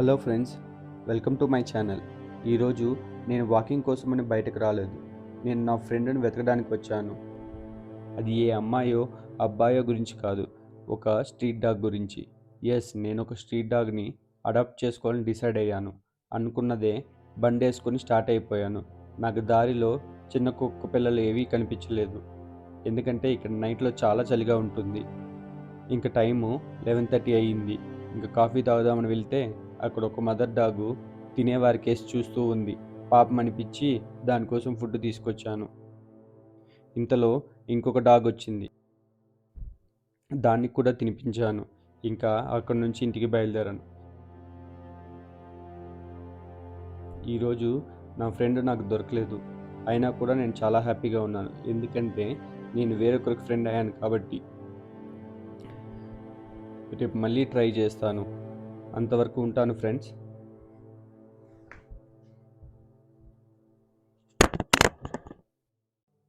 Hello friends welcome to my channel. ఈరోజు నేను walking కోసమని బయటకు రాలేదు. నేను నా ఫ్రెండ్ని వెతకడానికి వచ్చాను. అది ఏ అమ్మాయో అబ్బాయో గురించి కాదు ఒక స్ట్రీట్ డాగ్ గురించి. ఎస్ నేను ఒక స్ట్రీట్ డాగ్ని అడాప్ట్ చేసుకోవాలని డిసైడ్ అయ్యాను. అనుకున్నదే బండేసుకొని స్టార్ట్ అయిపోయాను. నాకు దారిలో చిన్న కుక్క పిల్లలు ఏవీ కనిపించలేదు. ఎందుకంటే ఇక్కడ నైట్లో చాలా చలిగా ఉంటుంది. ఇంకా టైము లెవెన్ థర్టీ అయ్యింది. ఇంకా కాఫీ తాగుదామని వెళ్తే అక్కడ ఒక మదర్ డాగు తినేవారి కేసు చూస్తూ ఉంది. పాపం అనిపించి దానికోసం ఫుడ్ తీసుకొచ్చాను. ఇంతలో ఇంకొక డాగ్ వచ్చింది. దానికి కూడా తినిపించాను. ఇంకా అక్కడి నుంచి ఇంటికి బయలుదేరాను. ఈరోజు నా ఫ్రెండ్ నాకు దొరకలేదు. అయినా కూడా నేను చాలా హ్యాపీగా ఉన్నాను. ఎందుకంటే నేను వేరొకరికి ఫ్రెండ్ అయ్యాను కాబట్టి. రేపు మళ్ళీ ట్రై చేస్తాను. అంతవరకు ఉంటాను ఫ్రెండ్స్.